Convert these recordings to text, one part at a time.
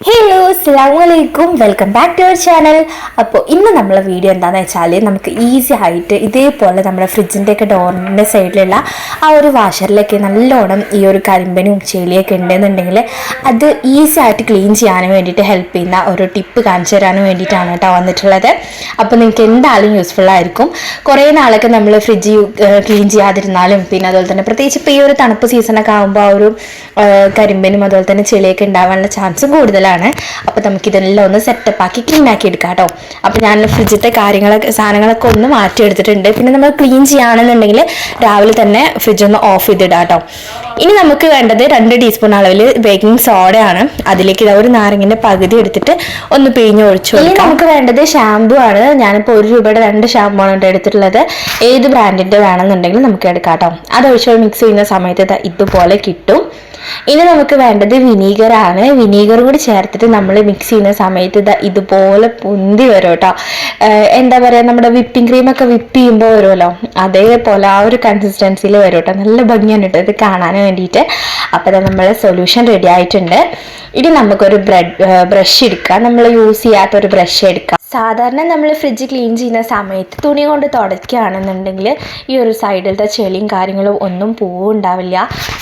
Hello അസ്സാമലൈക്കും welcome back to our channel അപ്പോൾ ഇന്ന് നമ്മളെ വീഡിയോ എന്താണെന്ന് വെച്ചാൽ നമുക്ക് ഈസി ആയിട്ട് ഇതേപോലെ നമ്മുടെ ഫ്രിഡ്ജിന്റെയൊക്കെ ഡോറിന്റെ സൈഡിലുള്ള ആ ഒരു വാഷറിലൊക്കെ നല്ലോണം ഈ ഒരു കരിമ്പനും ചെളിയൊക്കെ ഉണ്ടെന്നുണ്ടെങ്കിൽ അത് ഈസി ആയിട്ട് ക്ലീൻ ചെയ്യാനും വേണ്ടിയിട്ട് ഹെൽപ്പ് ചെയ്യുന്ന ഒരു ടിപ്പ് കാണിച്ചു തരാനും വേണ്ടിയിട്ടാണ് കേട്ടോ വന്നിട്ടുള്ളത്. അപ്പോൾ നിങ്ങൾക്ക് എന്തായാലും യൂസ്ഫുൾ ആയിരിക്കും. കുറേ നാളൊക്കെ നമ്മൾ ഫ്രിഡ്ജ് ക്ലീൻ ചെയ്യാതിരുന്നാലും പിന്നെ അതുപോലെ തന്നെ പ്രത്യേകിച്ച് ഇപ്പോൾ ഈ ഒരു തണുപ്പ് സീസണൊക്കെ ആകുമ്പോൾ ആ ഒരു കരിമ്പനും അതുപോലെ തന്നെ ചെളിയൊക്കെ ഉണ്ടാവാനുള്ള ചാൻസും കൂടുതലാണ് അപ്പോൾ നമുക്ക് ഇതെല്ലാം ഒന്ന് സെറ്റപ്പ് ആക്കി ക്ലീൻ ആക്കി എടുക്കാം കേട്ടോ. അപ്പോൾ ഞാൻ ഫ്രിഡ്ജിത്തെ കാര്യങ്ങളൊക്കെ സാധനങ്ങളൊക്കെ ഒന്ന് മാറ്റി എടുത്തിട്ടുണ്ട് പിന്നെ നമ്മൾ ക്ലീൻ ചെയ്യുകയാണെന്നുണ്ടെങ്കിൽ രാവിലെ തന്നെ ഫ്രിഡ്ജ് ഒന്ന് ഓഫ് ചെയ്തിടാം കേട്ടോ. ഇനി നമുക്ക് വേണ്ടത് രണ്ട് ടീസ്പൂൺ അളവിൽ ബേക്കിംഗ് സോഡയാണ് അതിലേക്ക് ഇതാ ഒരു നാരങ്ങിന്റെ പകുതി എടുത്തിട്ട് ഒന്ന് പിഴിഞ്ഞ് ഒഴിച്ചു ഇനി നമുക്ക് വേണ്ടത് ഷാമ്പു ആണ്. ഞാനിപ്പോൾ ഒരു രൂപയുടെ രണ്ട് ഷാമ്പു ആണ് ഇവിടെ എടുത്തിട്ടുള്ളത്. ഏത് ബ്രാൻഡിന്റെ വേണമെന്നുണ്ടെങ്കിൽ നമുക്ക് എടുക്കാം കേട്ടോ. അത് ഒഴിച്ച് മിക്സ് ചെയ്യുന്ന സമയത്ത് ഇതുപോലെ കിട്ടും. ഇനി നമുക്ക് വേണ്ടത് വിനീഗറാണ്. വിനീഗർ കൂടി ചേർത്തിട്ട് നമ്മൾ മിക്സ് ചെയ്യുന്ന സമയത്ത് ഇത് ഇതുപോലെ പൊന്തി വരും കേട്ടോ. എന്താ പറയുക നമ്മുടെ വിപ്പിംഗ് ക്രീമൊക്കെ വിപ്പ് ചെയ്യുമ്പോൾ വരുമല്ലോ? അതേപോലെ ആ ഒരു കൺസിസ്റ്റൻസിയിൽ വരും കേട്ടോ. നല്ല ഭംഗിയാണ് കേട്ടോ ഇത് കാണാൻ വേണ്ടിയിട്ട്. അപ്പോൾ നമ്മൾ സൊല്യൂഷൻ റെഡി ആയിട്ടുണ്ട്. ഇനി നമുക്കൊരു ബ്രഡ് ബ്രഷ് എടുക്കാം. നമ്മൾ യൂസ് ചെയ്യാത്ത ഒരു ബ്രഷ് എടുക്കാം. സാധാരണ നമ്മൾ ഫ്രിഡ്ജ് ക്ലീൻ ചെയ്യുന്ന സമയത്ത് തുണി കൊണ്ട് തുടയ്ക്കുകയാണെന്നുണ്ടെങ്കിൽ ഈ ഒരു സൈഡിലത്തെ ചെളിയും കാര്യങ്ങളും ഒന്നും പോവുണ്ടാവില്ല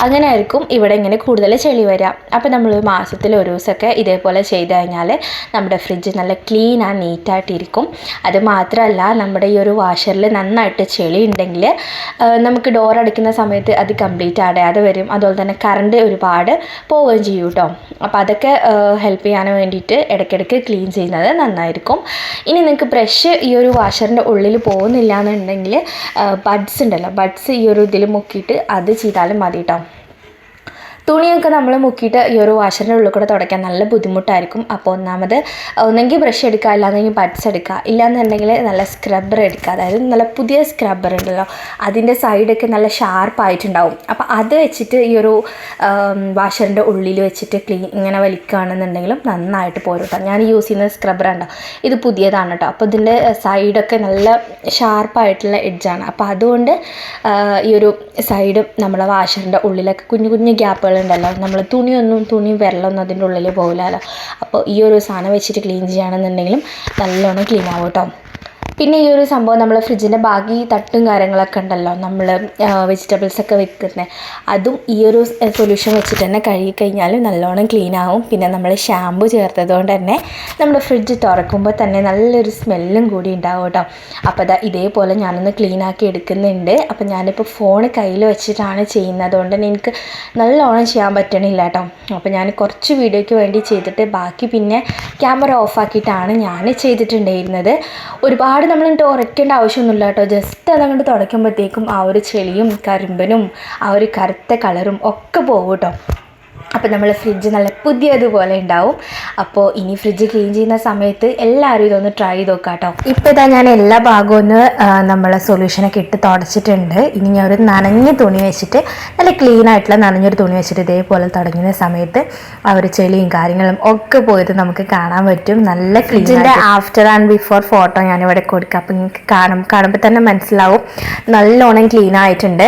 അങ്ങനെ ആയിരിക്കും ഇവിടെ ഇങ്ങനെ കൂടുതൽ ചെളി വരിക. അപ്പോൾ നമ്മൾ മാസത്തിൽ ഒരു ദിവസമൊക്കെ ഇതേപോലെ ചെയ്ത് കഴിഞ്ഞാൽ നമ്മുടെ ഫ്രിഡ്ജ് നല്ല ക്ലീൻ ആൻഡ് നീറ്റായിട്ടിരിക്കും അത് മാത്രമല്ല നമ്മുടെ ഈ ഒരു വാഷറിൽ നന്നായിട്ട് ചെളി ഉണ്ടെങ്കിൽ നമുക്ക് ഡോർ അടയ്ക്കുന്ന സമയത്ത് അത് കംപ്ലീറ്റ് അടയാതെ വരും. അതുപോലെ തന്നെ കറണ്ട് ഒരുപാട് പോവുകയും ചെയ്യും കേട്ടോ അപ്പോൾ അതൊക്കെ ഹെൽപ്പ് ചെയ്യാൻ വേണ്ടിയിട്ട് ഇടയ്ക്കിടയ്ക്ക് ക്ലീൻ ചെയ്യുന്നത് നന്നായിരിക്കും. ഇനി നിങ്ങൾക്ക് ബ്രഷ് ഈ ഒരു വാഷറിന്റെ ഉള്ളിൽ പോകുന്നില്ല എന്നുണ്ടെങ്കിൽ ബഡ്സ് ഉണ്ടല്ലോ ബഡ്സ് ഈ ഒരു ഇതിൽ മുക്കിയിട്ട് അത് ചെയ്താലും മതി കേട്ടോ തുണിയൊക്കെ നമ്മൾ മുക്കിയിട്ട് ഈ ഒരു വാഷറിന്റെ ഉള്ളിൽ കൂടെ തുടയ്ക്കാൻ നല്ല ബുദ്ധിമുട്ടായിരിക്കും. അപ്പോൾ ഒന്നാമത് ഒന്നെങ്കിൽ ബ്രഷ് എടുക്കുക അല്ലാന്നെങ്കിൽ പഡ്സ് എടുക്കുക. ഇല്ലാന്നുണ്ടെങ്കിൽ നല്ല സ്ക്രബ്ബർ എടുക്കുക. അതായത് നല്ല പുതിയ സ്ക്രബ്ബർ ഉണ്ടല്ലോ അതിന്റെ സൈഡൊക്കെ നല്ല ഷാർപ്പായിട്ടുണ്ടാവും അപ്പോൾ അത് വെച്ചിട്ട് ഈ ഒരു വാഷറിന്റെ ഉള്ളിൽ വെച്ചിട്ട് ക്ലീൻ ഇങ്ങനെ വലിക്കുകയാണെന്നുണ്ടെങ്കിലും നന്നായിട്ട് പോരും കേട്ടോ ഞാൻ യൂസ് ചെയ്യുന്ന സ്ക്രബ്ബർ ഉണ്ടോ ഇത് പുതിയതാണ് കേട്ടോ അപ്പോൾ ഇതിന്റെ സൈഡൊക്കെ നല്ല ഷാർപ്പായിട്ടുള്ള എഡ്ജാണ് അപ്പോൾ അതുകൊണ്ട് ഈ ഒരു സൈഡ് നമ്മളെ വാഷറിന്റെ ഉള്ളിലൊക്കെ കുഞ്ഞു കുഞ്ഞു ഗ്യാപ്പുകൾ ഉണ്ടല്ലോ നമ്മൾ തുണിയൊന്നും തുണി വെള്ളമൊന്നും അതിന്റെ ഉള്ളിൽ പോകില്ലല്ലോ അപ്പോൾ ഈ ഒരു സാധനം വെച്ചിട്ട് ക്ലീൻ ചെയ്യുകയാണെന്നുണ്ടെങ്കിലും നല്ലോണം ക്ലീൻ ആവും കേട്ടോ. പിന്നെ ഈ ഒരു സംഭവം നമ്മൾ ഫ്രിഡ്ജിന്റെ ബാക്കി തട്ടും കാര്യങ്ങളൊക്കെ ഉണ്ടല്ലോ നമ്മൾ വെജിറ്റബിൾസ് ഒക്കെ വെക്കുന്നത് അതും ഈ ഒരു സൊല്യൂഷൻ വെച്ചിട്ട് തന്നെ കഴുകി കഴിഞ്ഞാൽ നല്ലോണം ക്ലീൻ ആവും. പിന്നെ നമ്മൾ ഷാമ്പു ചേർത്തത് കൊണ്ട് തന്നെ നമ്മുടെ ഫ്രിഡ്ജ് തുറക്കുമ്പോൾ തന്നെ നല്ലൊരു സ്മെല്ലും കൂടി ഉണ്ടാവും കേട്ടോ അപ്പോൾ അതാ ഇതേപോലെ ഞാനൊന്ന് ക്ലീൻ ആക്കി എടുക്കുന്നുണ്ട്. അപ്പോൾ ഞാനിപ്പോൾ ഫോൺ കയ്യിൽ വെച്ചിട്ടാണ് ചെയ്യുന്നത് അതുകൊണ്ട് തന്നെ എനിക്ക് നല്ലോണം ചെയ്യാൻ പറ്റണില്ല കേട്ടോ അപ്പോൾ ഞാൻ കുറച്ച് വീഡിയോയ്ക്ക് വേണ്ടി ചെയ്തിട്ട് ബാക്കി പിന്നെ ക്യാമറ ഓഫാക്കിയിട്ടാണ് ഞാൻ ചെയ്തിട്ടുണ്ടായിരുന്നത്. ഒരുപാട് നമ്മൾ ഉറയ്ക്കേണ്ട ആവശ്യമൊന്നുമില്ല കേട്ടോ. ജസ്റ്റ് അതങ്ങോട്ട് തുടയ്ക്കുമ്പോഴത്തേക്കും ആ ഒരു ചെളിയും കരിമ്പനും ആ ഒരു കറുത്ത കളറും ഒക്കെ പോകും കേട്ടോ. അപ്പോൾ നമ്മൾ ഫ്രിഡ്ജ് നല്ല പുതിയതുപോലെ ഉണ്ടാവും. അപ്പോൾ ഇനി ഫ്രിഡ്ജ് ക്ലീൻ ചെയ്യുന്ന സമയത്ത് എല്ലാവരും ഇതൊന്ന് ട്രൈ ചെയ്ത് നോക്കാം കേട്ടോ ഇപ്പോൾ ഇതാ ഞാൻ എല്ലാ ഭാഗവും ഒന്ന് നമ്മളെ സൊല്യൂഷനൊക്കെ ഇട്ട് തുടച്ചിട്ടുണ്ട്. ഇനി ഞാൻ ഒരു നനഞ്ഞ തുണി വെച്ചിട്ട് നല്ല ക്ലീൻ ആയിട്ടുള്ള നനഞ്ഞൊരു തുണി വെച്ചിട്ട് ഇതേപോലെ തുടങ്ങുന്ന സമയത്ത് ആ ഒരു ചെളിയും കാര്യങ്ങളും ഒക്കെ പോയത് നമുക്ക് കാണാൻ പറ്റും. നല്ല ഫ്രിഡ്ജിന്റെ ആഫ്റ്റർ ആൻഡ് ബിഫോർ ഫോട്ടോ ഞാനിവിടെ കൊടുക്കുക അപ്പോൾ നിങ്ങൾക്ക് കാണും കാണുമ്പോൾ തന്നെ മനസ്സിലാവും. നല്ലോണം ക്ലീൻ ആയിട്ടുണ്ട്.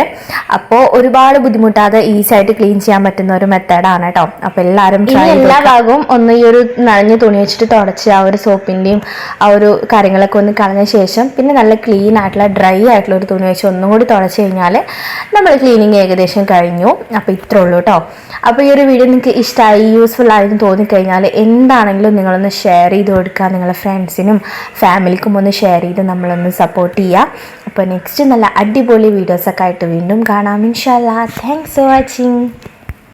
അപ്പോൾ ഒരുപാട് ബുദ്ധിമുട്ടാതെ ഈസി ആയിട്ട് ക്ലീൻ ചെയ്യാൻ പറ്റുന്ന ഒരു മെത്തേഡാണ് കേട്ടോ അപ്പോൾ എല്ലാവരും ചെയ്ത് എല്ലാ ഭാഗവും ഒന്ന് ഈ ഒരു നനഞ്ഞ തുണി വെച്ചിട്ട് തുടച്ച് ആ ഒരു സോപ്പിന്റെയും ആ ഒരു കാര്യങ്ങളൊക്കെ ഒന്ന് കളഞ്ഞ ശേഷം പിന്നെ നല്ല ക്ലീൻ ആയിട്ടുള്ള ഡ്രൈ ആയിട്ടുള്ള ഒരു തുണി വെച്ച് ഒന്നും കൂടി തുടച്ച് കഴിഞ്ഞാൽ നമ്മൾ ക്ലീനിങ് ഏകദേശം കഴിഞ്ഞു. അപ്പോൾ ഇത്രേ ഉള്ളൂ കേട്ടോ അപ്പോൾ ഈ ഒരു വീഡിയോ നിങ്ങൾക്ക് ഇഷ്ടമായി യൂസ്ഫുൾ ആയെന്ന് തോന്നിക്കഴിഞ്ഞാൽ എന്താണെങ്കിലും നിങ്ങളൊന്ന് ഷെയർ ചെയ്ത് കൊടുക്കുക നിങ്ങളുടെ ഫ്രണ്ട്സിനും ഫാമിലിക്കും ഒന്ന് ഷെയർ ചെയ്ത് നമ്മളൊന്ന് സപ്പോർട്ട് ചെയ്യുക അപ്പോൾ നെക്സ്റ്റ് നല്ല അടിപൊളി വീഡിയോസൊക്കെ ആയിട്ട് വീണ്ടും കാണാം. ഇൻഷാല്ലാ താങ്ക്സ് ഫോർ വാച്ചിങ്